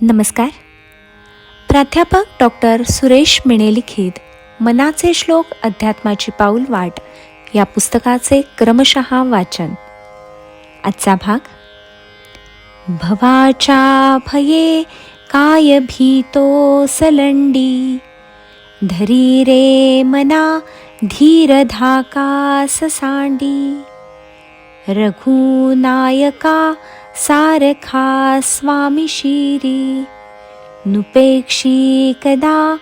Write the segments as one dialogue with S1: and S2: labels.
S1: नमस्कार. प्राध्यापक डॉक्टर सुरेश मिणे लिखित मनाचे श्लोक अध्यात्माची पाऊल वाट या पुस्तकाचे क्रमशः वाचन. आजचा भाग भवाच्या भये काय भीतो सलंडी धरी रे मना धीर धाका ससांडी. रघुनायका सारखा स्वामी शिरी नुपेक्षी कदा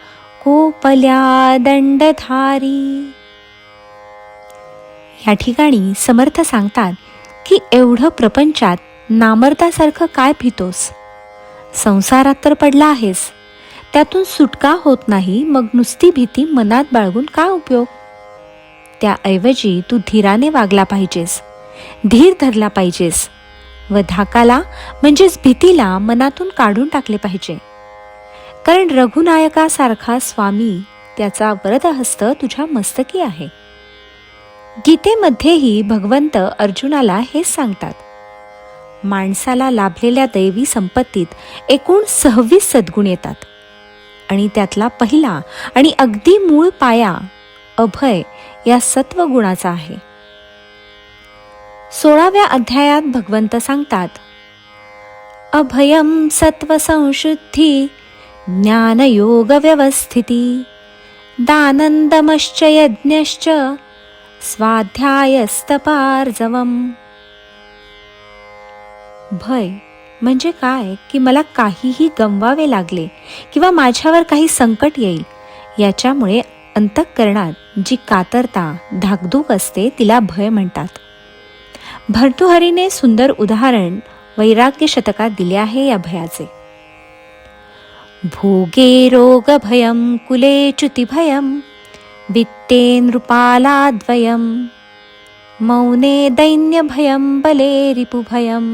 S1: कोपल्या दंडधारी. या ठिकाणी समर्थ सांगतात की एवढं प्रपंचात नामर्दासारखं काय भितोस? संसारात तर पडला आहेस. त्यातून सुटका होत नाही मग नुसती भीती मनात बाळगून का उपयोग? त्याऐवजी तू धीराने वागला पाहिजेस. धीर धरला पाहिजेस व धाकाला म्हणजेच भीतीला मनातून काढून टाकले पाहिजे. कारण रघुनायकासारखा स्वामी त्याचा वरदहस्त तुझ्या मस्तकी आहे. गीतेमध्येही भगवंत अर्जुनाला हेच सांगतात. माणसाला लाभलेल्या दैवी संपत्तीत एकूण सव्वीस सद्गुण येतात. आणि त्यातला पहिला आणि अगदी मूळ पाया अभय या सत्वगुणाचा आहे. सोळाव्या अध्यायात भगवंत सांगतात अभयम सत्वसंशुद्धी ज्ञानयोग व्यवस्थिती दानंदमश्च यज्ञश्च स्वाध्यायस्तपार्जवम. भय म्हणजे काय? की मला काहीही गमवावे लागले किंवा माझ्यावर काही संकट येईल याच्यामुळे अंतःकरणात जी कातरता धाकधूक असते तिला भय म्हणतात. भर्तृहरीने सुंदर उदाहरण वैराग्य शतकात दिले आहे या भयाचे. भोगे रोग भयम कुले च्युतिभयम वित्ते नृपालाद्वयम मौने दैन्यभयं बले रिपुभयं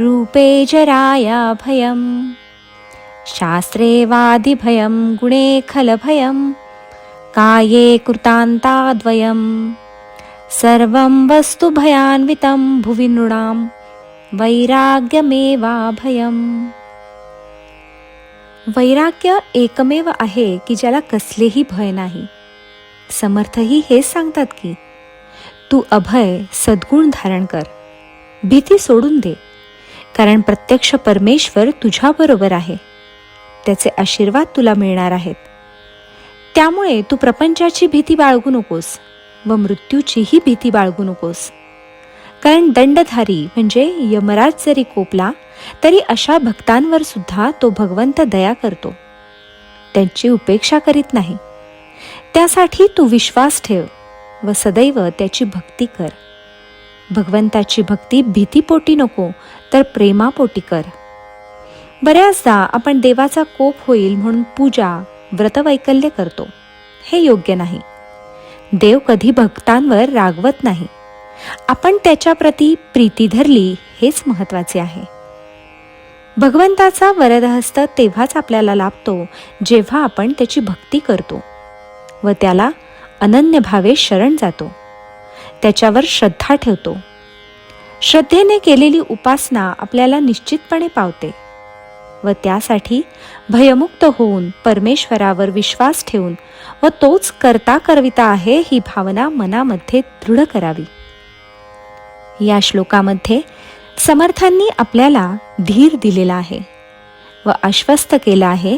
S1: रूपे जराया भयं शास्त्रे वादिभयं गुणे खलभयं काये कृतान्ताद्वयं सर्वं वस्तु भयान्वितं भुवि नृणां वैराग्यमेवाभयम्। वैराग्य एकमेव आहे की ज्याला कसलेही भय नाही. समर्थही हेच सांगतात की तू अभय सद्गुण धारण कर. भीती सोडून दे. कारण प्रत्यक्ष परमेश्वर तुझ्याबरोबर आहे. त्याचे आशीर्वाद तुला मिळणार आहेत. त्यामुळे तू प्रपंचाची भीती बाळगू नकोस. व मृत्यूचीही भीती बाळगू नकोस. कारण दंडधारी म्हणजे यमराज जरी कोपला तरी अशा भक्तांवर सुद्धा तो भगवंत दया करतो. त्यांची उपेक्षा करीत नाही. त्यासाठी तू विश्वास ठेव व सदैव त्याची भक्ती कर. भगवंताची भक्ती भीतीपोटी नको तर प्रेमापोटी कर. बऱ्याचदा आपण देवाचा कोप होईल म्हणून पूजा व्रतवैकल्य करतो. हे योग्य नाही. देव कधी भक्तांवर रागवत नाही. आपण त्याच्याप्रती प्रीती धरली हेच महत्त्वाचे आहे. भगवंताचा वरदहस्त तेव्हाच आपल्याला लाभतो जेव्हा आपण त्याची भक्ती करतो व त्याला अनन्य भावे शरण जातो. त्याच्यावर श्रद्धा ठेवतो. श्रद्धेने केलेली उपासना आपल्याला निश्चितपणे पावते. व त्यासाठी भयमुक्त होऊन परमेश्वरावर विश्वास ठेवून व तोच करता करविता आहे ही भावना मनामध्ये दृढ करावी. या श्लोकामध्ये समर्थांनी आपल्याला धीर दिलेला आहे व आश्वस्त केला आहे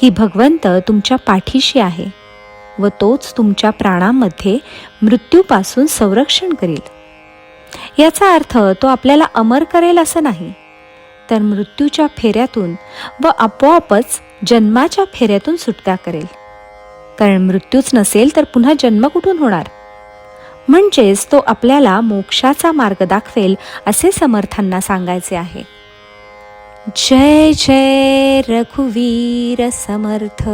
S1: की भगवंत तुमच्या पाठीशी आहे व तोच तुमच्या प्राणांमध्ये मृत्यूपासून संरक्षण करेल. याचा अर्थ तो आपल्याला अमर करेल असं नाही तर मृत्यूच्या फेऱ्यातून व आपोआपच जन्माच्या फेऱ्यातून सुटका करेल. कारण मृत्यूच नसेल तर पुन्हा जन्म कुठून होणार? म्हणजेच तो आपल्याला मोक्षाचा मार्ग दाखवेल असे समर्थांना सांगायचे आहे. जय जय रघुवीर समर्थ.